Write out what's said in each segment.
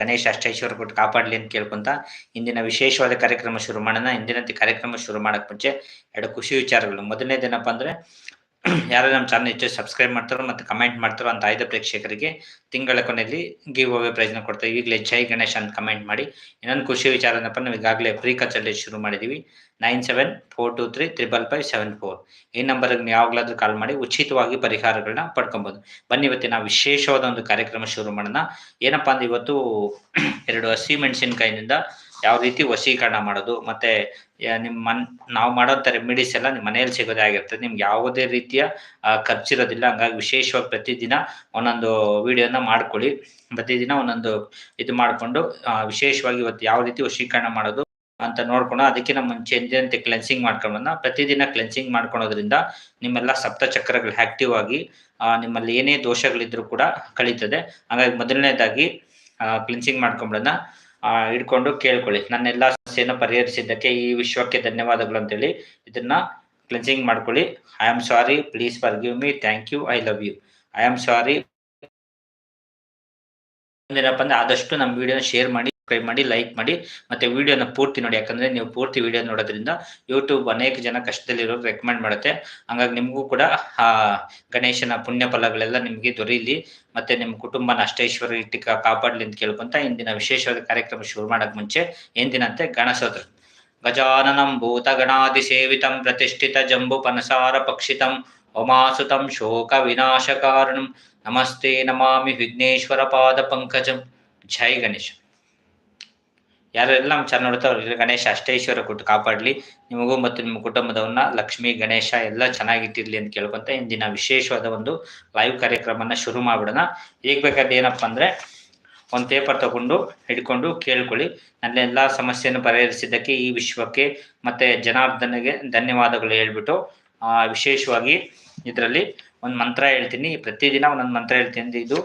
ಗಣೇಶ ಅಷ್ಟೈಶ್ವರ ಕೊಟ್ಟು ಕಾಪಾಡ್ಲಿ ಅಂತ ಕೇಳ್ಕೊಂತ ಇಂದಿನ ವಿಶೇಷವಾದ ಕಾರ್ಯಕ್ರಮ ಶುರು ಮಾಡೋಣ. ಇಂದಿನಂತೆ ಕಾರ್ಯಕ್ರಮ ಶುರು ಮಾಡಕ್ ಮುಂಚೆ ಎರಡು ಖುಷಿ ವಿಚಾರಗಳು. ಮೊದಲನೇದೇನಪ್ಪ ಅಂದ್ರೆ ಯಾರು ನಮ್ಮ ಚಾನಲ್ ಹೆಚ್ಚು ಸಬ್ಸ್ಕ್ರೈಬ್ ಮಾಡ್ತಾರೋ ಮತ್ತು ಕಮೆಂಟ್ ಮಾಡ್ತಾರೋ ಅಂತ ಆಯ್ದ ಪ್ರೇಕ್ಷಕರಿಗೆ ತಿಂಗಳ ಕೊನೆಯಲ್ಲಿ ಗಿವ್ ಅವೇ ಪ್ರೈಸ್ನ ಕೊಡ್ತಾರೆ ಈಗಲೇ ಜೈ ಗಣೇಶ್ ಅಂತ ಕಮೆಂಟ್ ಮಾಡಿ. ಇನ್ನೊಂದು ಖುಷಿ ವಿಚಾರ ಏನಪ್ಪ, ನಾವು ಈಗಾಗಲೇ ಫ್ರೀ ಕನ್ಸಲ್ಟೇಟ್ ಶುರು ಮಾಡಿದ್ದೀವಿ nine seven four two three triple five seven four ಈ ನಂಬರ್ಗೆ ನೀವು ಯಾವಾಗಲಾದ್ರೂ ಕಾಲ್ ಮಾಡಿ ಉಚಿತವಾಗಿ ಪರಿಹಾರಗಳನ್ನ ಪಡ್ಕೊಬೋದು. ಬನ್ನಿ, ಇವತ್ತಿನ ವಿಶೇಷವಾದ ಒಂದು ಕಾರ್ಯಕ್ರಮ ಶುರು ಮಾಡೋಣ. ಏನಪ್ಪಾ ಅಂದ್ರೆ ಇವತ್ತು ಎರಡು ಹಸಿ ಮೆಣಸಿನಕಾಯಿನಿಂದ ಯಾವ ರೀತಿ ವಶೀಕರಣ ಮಾಡೋದು, ಮತ್ತೆ ನಿಮ್ಮ ಮನ್, ನಾವು ಮಾಡೋಂಥ ರೆಮಿಡೀಸ್ ಎಲ್ಲ ನಿಮ್ಮ ಮನೆಯಲ್ಲಿ ಸಿಗೋದೇ ಆಗಿರ್ತದೆ ನಿಮ್ಗೆ ಯಾವುದೇ ರೀತಿಯ ಖರ್ಚಿರೋದಿಲ್ಲ. ಹಂಗಾಗಿ ವಿಶೇಷವಾಗಿ ಪ್ರತಿದಿನ ಒಂದೊಂದು ವಿಡಿಯೋನ ಮಾಡ್ಕೊಳ್ಳಿ. ಪ್ರತಿದಿನ ಒಂದೊಂದು ಇದು ಮಾಡಿಕೊಂಡು ವಿಶೇಷವಾಗಿ ಇವತ್ತು ಯಾವ ರೀತಿ ವಶೀಕರಣ ಮಾಡೋದು ಅಂತ ನೋಡ್ಕೊಂಡು ಅದಕ್ಕಿಂತ ಮುಂಚೆ ಎಂದಿನಂತೆ ಕ್ಲೆನ್ಸಿಂಗ್ ಮಾಡ್ಕೊಂಡನ್ನ ಪ್ರತಿದಿನ ಕ್ಲೆನ್ಸಿಂಗ್ ಮಾಡ್ಕೊಳೋದ್ರಿಂದ ನಿಮ್ಮೆಲ್ಲ ಸಪ್ತ ಚಕ್ರಗಳು ಆಕ್ಟಿವ್ ಆಗಿ ನಿಮ್ಮಲ್ಲಿ ಏನೇ ದೋಷಗಳಿದ್ರು ಕೂಡ ಕಳೀತದೆ. ಹಾಗಾಗಿ ಮೊದಲನೇದಾಗಿ ಕ್ಲೆನ್ಸಿಂಗ್ ಮಾಡ್ಕೊಂಬಿಡೋಣ ಹಿಡ್ಕೊಂಡು ಕೇಳ್ಕೊಳ್ಳಿ. ನನ್ನೆಲ್ಲ ಸಮಸ್ಯೆಯನ್ನು ಪರಿಹರಿಸಿದ್ದಕ್ಕೆ ಈ ವಿಶ್ವಕ್ಕೆ ಧನ್ಯವಾದಗಳು ಅಂತೇಳಿ ಇದನ್ನ ಕ್ಲೆನ್ಸಿಂಗ್ ಮಾಡ್ಕೊಳ್ಳಿ. I am sorry please forgive me thank you I love you I am sorry ಏನಪ್ಪ ಅಂದ್ರೆ ಆದಷ್ಟು ನಮ್ಮ ವಿಡಿಯೋನ ಶೇರ್ ಮಾಡಿ. ಸಬ್ಸ್ಕ್ರೈಬ್ ಮಾಡಿ ಲೈಕ್ ಮಾಡಿ, ಮತ್ತೆ ವಿಡಿಯೋನ ಪೂರ್ತಿ ನೋಡಿ. ಯಾಕಂದ್ರೆ ನೀವು ಪೂರ್ತಿ ವಿಡಿಯೋ ನೋಡೋದ್ರಿಂದ ಯೂಟ್ಯೂಬ್ ಅನೇಕ ಜನ ಕಷ್ಟದಲ್ಲಿರೋರು ರೆಕಮೆಂಡ್ ಮಾಡುತ್ತೆ. ಹಂಗಾಗಿ ನಿಮಗೂ ಕೂಡ ಗಣೇಶನ ಪುಣ್ಯ ಫಲಗಳೆಲ್ಲ ನಿಮಗೆ ದೊರೆಯಲಿ ಮತ್ತೆ ನಿಮ್ಮ ಕುಟುಂಬನ ಅಷ್ಟೇಶ್ವರ ಇಟ್ಟು ಕಾ- ಕಾಪಾಡ್ಲಿ ಅಂತ ಕೇಳ್ಕೊಂತ ಇಂದಿನ ವಿಶೇಷವಾದ ಕಾರ್ಯಕ್ರಮ ಶುರು ಮಾಡಕ್ ಮುಂಚೆ ಎಂದಿನಂತೆ ಗಣಸೋದ್ರ ಗಜಾನನಂ ಭೂತ ಗಣಾದಿ ಸೇವಿತಂ ಪ್ರತಿಷ್ಠಿತ ಜಂಬು ಪನಸಾರ ಪಕ್ಷಿತಂ ಉಮಾಸುತಂ ಶೋಕ ವಿನಾಶಕಾರಣಂ ನಮಸ್ತೆ ನಮಾಮಿ ವಿಘ್ನೇಶ್ವರ ಪಾದ ಪಂಕಜಂ. ಜೈ ಗಣೇಶ. ಯಾರೆಲ್ಲ ನಮ್ಮ ಚಾನಲ್ ನೋಡ್ತಾರೋ ಗಣೇಶ ಅಷ್ಟೇಶ್ವರ ಕೊಟ್ಟು ಕಾಪಾಡಲಿ. ನಿಮಗೂ ಮತ್ತು ನಿಮ್ಮ ಕುಟುಂಬದವನ್ನ ಲಕ್ಷ್ಮಿ, ಗಣೇಶ ಎಲ್ಲ ಚೆನ್ನಾಗಿಟ್ಟಿರ್ಲಿ ಅಂತ ಕೇಳ್ಕೊಂತ ಇಂದಿನ ವಿಶೇಷವಾದ ಒಂದು ಲೈವ್ ಕಾರ್ಯಕ್ರಮನ ಶುರು ಮಾಡ್ಬಿಡೋಣ. ಈಗ ಬೇಕಾದ್ರೆ ಏನಪ್ಪ ಅಂದ್ರೆ ಒಂದು ಪೇಪರ್ ತಗೊಂಡು ಹಿಡ್ಕೊಂಡು ಕೇಳ್ಕೊಳ್ಳಿ. ನನ್ನ ಎಲ್ಲ ಸಮಸ್ಯೆಯನ್ನು ಪರಿಹರಿಸಿದ್ದಕ್ಕೆ ಈ ವಿಶ್ವಕ್ಕೆ ಮತ್ತೆ ಜನಾರ್ದನಿಗೆ ಧನ್ಯವಾದಗಳು ಹೇಳ್ಬಿಟ್ಟು ವಿಶೇಷವಾಗಿ ಇದರಲ್ಲಿ ಒಂದು ಮಂತ್ರ ಹೇಳ್ತೀನಿ. ಪ್ರತಿದಿನ ಒಂದೊಂದು ಮಂತ್ರ ಹೇಳ್ತೀನಿ. ಇದು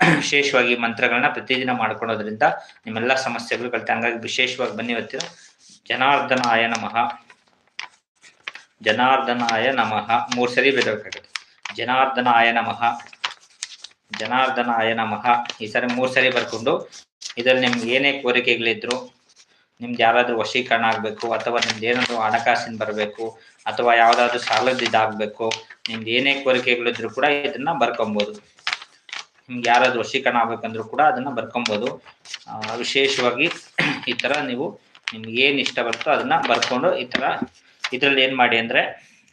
ವಿಶೇಷವಾಗಿ ಮಂತ್ರಗಳನ್ನ ಪ್ರತಿದಿನ ಮಾಡ್ಕೊಳೋದ್ರಿಂದ ನಿಮ್ಮೆಲ್ಲ ಸಮಸ್ಯೆಗಳು ಕಲಿತೆ. ಹಂಗಾಗಿ ವಿಶೇಷವಾಗಿ ಬನ್ನಿ ಇವತ್ತಿನ. ಜನಾರ್ದನಾಯ ನಮಃ. ಜನಾರ್ದನಾಯ ನಮಃ. ಮೂರು ಸರಿ ಬೇಕಾಗುತ್ತೆ ಜನಾರ್ದನಾಯ ನಮಃ. ಜನಾರ್ದನಾಯ ನಮಃ. ಈ ಸರಿ ಮೂರು ಸರಿ ಬರ್ಕೊಂಡು ಇದರಲ್ಲಿ ನಿಮ್ಗೆ ಏನೇ ಕೋರಿಕೆಗಳಿದ್ರು, ನಿಮ್ದು ಯಾರಾದ್ರೂ ವಶೀಕರಣ ಆಗಬೇಕು, ಅಥವಾ ನಿಮ್ದು ಏನಾದ್ರು ಹಣಕಾಸಿನ ಬರಬೇಕು, ಅಥವಾ ಯಾವ್ದಾದ್ರು ಸಾಲದ ಇದಾಗಬೇಕು ನಿಮ್ದು ಏನೇ ಕೋರಿಕೆಗಳಿದ್ರು ಕೂಡ ಇದನ್ನ ಬರ್ಕೊಬೋದು. ನಿಮ್ಗೆ ಯಾರಾದ್ರೂ ವಶೀಕರಣ ಆಗ್ಬೇಕಂದ್ರೂ ಕೂಡ ಅದನ್ನ ಬರ್ಕೊಬೋದು. ವಿಶೇಷವಾಗಿ ಈ ತರ ನೀವು ನಿಮ್ಗೆ ಏನ್ ಇಷ್ಟ ಬರುತ್ತೋ ಅದನ್ನ ಬರ್ಕೊಂಡು ಈ ತರ ಇದ್ರಲ್ಲಿ ಏನ್ ಮಾಡಿ ಅಂದ್ರೆ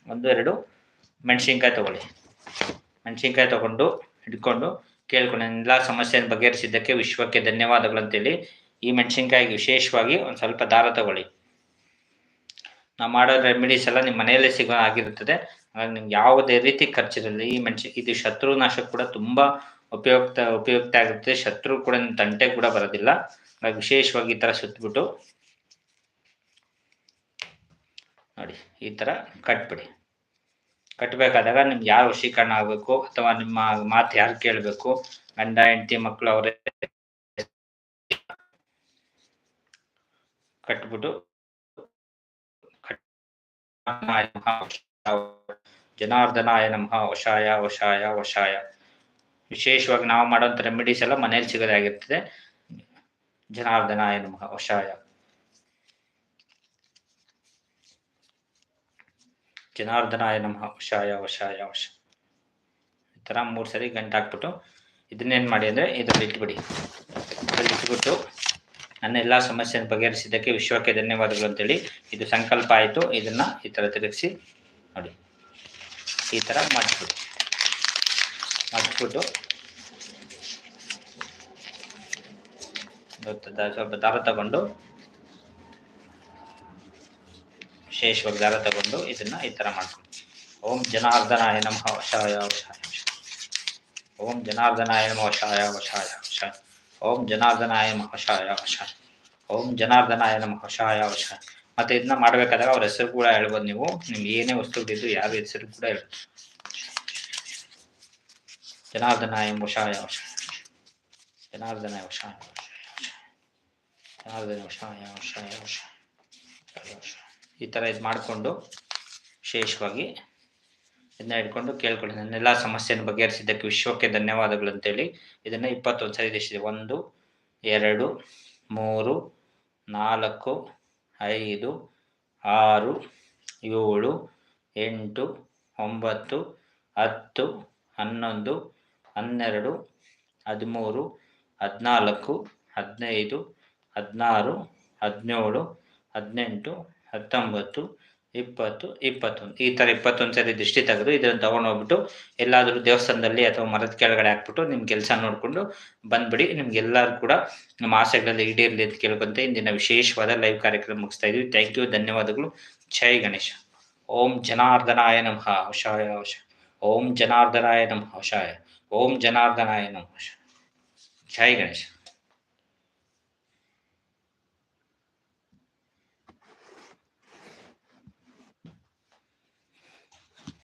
ಒಂದು ಎರಡು ಮೆಣಸಿನ್ಕಾಯಿ ತಗೊಳ್ಳಿ. ಮೆಣಸಿನ್ಕಾಯಿ ತಗೊಂಡು ಹಿಡ್ಕೊಂಡು ಕೇಳ್ಕೊಂಡು ಎಲ್ಲ ಸಮಸ್ಯೆಯನ್ನು ಬಗೆಹರಿಸಿದ್ದಕ್ಕೆ ವಿಶ್ವಕ್ಕೆ ಧನ್ಯವಾದಗಳು ಅಂತೇಳಿ ಈ ಮೆಣಸಿನ್ಕಾಯಿಗೆ ವಿಶೇಷವಾಗಿ ಒಂದು ಸ್ವಲ್ಪ ದಾರ ತಗೊಳ್ಳಿ. ನಾವು ಮಾಡೋ ರೆಮಿಡೀಸ್ ಎಲ್ಲ ನಿಮ್ಮ ಮನೆಯಲ್ಲೇ ಸಿಗೋ ಆಗಿರುತ್ತದೆ ಹಾಗಾಗಿ ನಿಮ್ಗೆ ಯಾವುದೇ ರೀತಿ ಖರ್ಚಿರಲ್ಲ ಈ ಮೆಣಸಿನ ಇದು ಶತ್ರುನಾಶಕ ಕೂಡ ತುಂಬಾ ಉಪಯುಕ್ತ ಉಪಯುಕ್ತ ಆಗುತ್ತೆ ಶತ್ರು ಕೂಡ ತಂಟೆ ಕೂಡ ಬರೋದಿಲ್ಲ. ವಿಶೇಷವಾಗಿ ಈ ತರ ಸುತ್ತಬಿಟ್ಟು ನೋಡಿ, ಈ ತರ ಕಟ್ಬಿಡಿ. ಕಟ್ಟಬೇಕಾದಾಗ ನಿಮ್ಗೆ ಯಾರು ವಶೀಕರಣ ಆಗಬೇಕು ಅಥವಾ ನಿಮ್ಮ ಮಾತು ಯಾರು ಕೇಳಬೇಕು? ಗಂಡ, ಹೆಂಡತಿ ಮಕ್ಕಳು ಅವರೇ ಕಟ್ಬಿಟ್ಟು ಜನಾರ್ದನಾಯ ನಮಃ, ವಶಾಯ ವಶಾಯ ವಶಾಯ. ವಿಶೇಷವಾಗಿ ನಾವು ಮಾಡೋಂಥ ರೆಮಿಡೀಸ್ ಎಲ್ಲ ಮನೇಲಿ ಸಿಗೋದಾಗಿರ್ತದೆ ಜನಾರ್ದನಾಯ ನಮಃ ವಶಾಯ. ಜನಾರ್ದನಾಯ ನಮಃ ವಶಾಯ ವಶಾಯ, ವಶ. ಈ ಥರ ಮೂರು ಸರಿ ಗಂಟೆ ಹಾಕ್ಬಿಟ್ಟು ಇದನ್ನೇನು ಮಾಡಿ ಅಂದರೆ ಇದರಲ್ಲಿ ಇಟ್ಬಿಡಿ. ಇದರಲ್ಲಿ ಇಟ್ಬಿಟ್ಟು ನನ್ನ ಎಲ್ಲ ಸಮಸ್ಯೆಯನ್ನು ಬಗೆಹರಿಸಿದ್ದಕ್ಕೆ ವಿಶ್ವಕ್ಕೆ ಧನ್ಯವಾದಗಳು ಅಂತೇಳಿ ಇದು ಸಂಕಲ್ಪ ಆಯಿತು. ಇದನ್ನ ಈ ಥರ ತಿರುಗಿಸಿ ನೋಡಿ. ಈ ಥರ ಮಾಡಿಸ್ಬಿಡಿ. ದ- ಸ್ವಲ್ಪ ದಾರ ತಗೊಂಡು, ವಿಶೇಷವಾಗಿ ದಾರ ತಗೊಂಡು ಇದನ್ನ ಈ ತರ ಮಾಡ್ಕೊಂಡು. ಓಂ ಜನಾರ್ದನಾಯ ನಮಃ, ವಶಾಯ ವಶಾಯ. ಓಂ ಜನಾರ್ದನಾಯ ನಮಃ, ವಶಾಯ ವಶಾಯ ವಶಾಯ. ಓಂ ಜನಾರ್ದನಾಯ ನಮಃ, ವಶಾಯ ವಶಾಯ. ಓಂ ಜನಾರ್ದನಾಯ ನಮಃ, ವಶಾಯ ವಶಾಯ. ಮತ್ತೆ ಇದನ್ನ ಮಾಡ್ಬೇಕಾದಾಗ ಅವ್ರ ಹೆಸರು ಕೂಡ ಹೇಳ್ಬೋದು ನೀವು. ನಿಮ್ಗೆ ಏನೇ ವಸ್ತುಗಳಿದ್ದು ಯಾರ ಹೆಸರು ಕೂಡ ಹೇಳ್ಬೋದು. ಜನಾರ್ದನಾಯ ವಶಾಯ ವಶಾಯ ಜನಾರ್ದನಾಯ ವಶಾಯ ಜನಾರ್ದನ ವಶಾಯ ವಶಾಯ ವಶಾಯ. ಈ ಥರ ಇದು ಮಾಡಿಕೊಂಡು ವಿಶೇಷವಾಗಿ ಇದನ್ನ ಇಟ್ಕೊಂಡು ಕೇಳ್ಕೊಳ್ಳಿ. ನನ್ನೆಲ್ಲ ಸಮಸ್ಯೆಯನ್ನು ಬಗೆಹರಿಸಿದ್ದಕ್ಕೆ ವಿಶ್ವಕ್ಕೆ ಧನ್ಯವಾದಗಳು ಅಂತೇಳಿ. ಇದನ್ನ ಇಪ್ಪತ್ತೊಂದು ಸರಿ ದೇಶಿದೆ ಒಂದು, ಎರಡು, ಮೂರು, ನಾಲ್ಕು, ಐದು, ಆರು, ಏಳು, ಎಂಟು, ಒಂಬತ್ತು, ಹತ್ತು, ಹನ್ನೊಂದು ಹನ್ನೆರಡು, ಹದಿಮೂರು, ಹದಿನಾಲ್ಕು, ಹದಿನೈದು, ಹದಿನಾರು, ಹದಿನೇಳು, ಹದಿನೆಂಟು, ಹತ್ತೊಂಬತ್ತು, ಇಪ್ಪತ್ತು, ಇಪ್ಪತ್ತೊಂದು. ಈ ಥರ ಇಪ್ಪತ್ತೊಂದು ಸರಿ ದೃಷ್ಟಿ ತೆಗೆದು ಇದನ್ನು ತೊಗೊಂಡೋಗ್ಬಿಟ್ಟು ಎಲ್ಲಾದರೂ ದೇವಸ್ಥಾನದಲ್ಲಿ ಅಥವಾ ಮರದ ಕೆಳಗಡೆ ಹಾಕ್ಬಿಟ್ಟು ನಿಮ್ಮ ಕೆಲಸ ನೋಡಿಕೊಂಡು ಬಂದ್ಬಿಡಿ. ನಿಮ್ಗೆಲ್ಲರೂ ಕೂಡ ನಮ್ಮ ಆಸೆಗಳಲ್ಲಿ ಈಡೇರಲಿ ಅಂತ ಕೇಳ್ಕೊಂತ ಇಂದಿನ ವಿಶೇಷವಾದ ಲೈವ್ ಕಾರ್ಯಕ್ರಮ ಮುಗಿಸ್ತಾ ಇದೀವಿ. ಥ್ಯಾಂಕ್ ಯು ಧನ್ಯವಾದಗಳು. ಜೈ ಗಣೇಶ. ಓಂ ಜನಾರ್ದನಾಯ ನಮಃ. ವಶಾಯ ವಶ ಓಂ ಜನಾರ್ದನಾಯ ನಮಃ. ವಶಾಯ ಓಂ ಜನಾರ್ದನಾಯ ನಮಃ ವಶಾಯ ಜೈ ಗಣೇಶ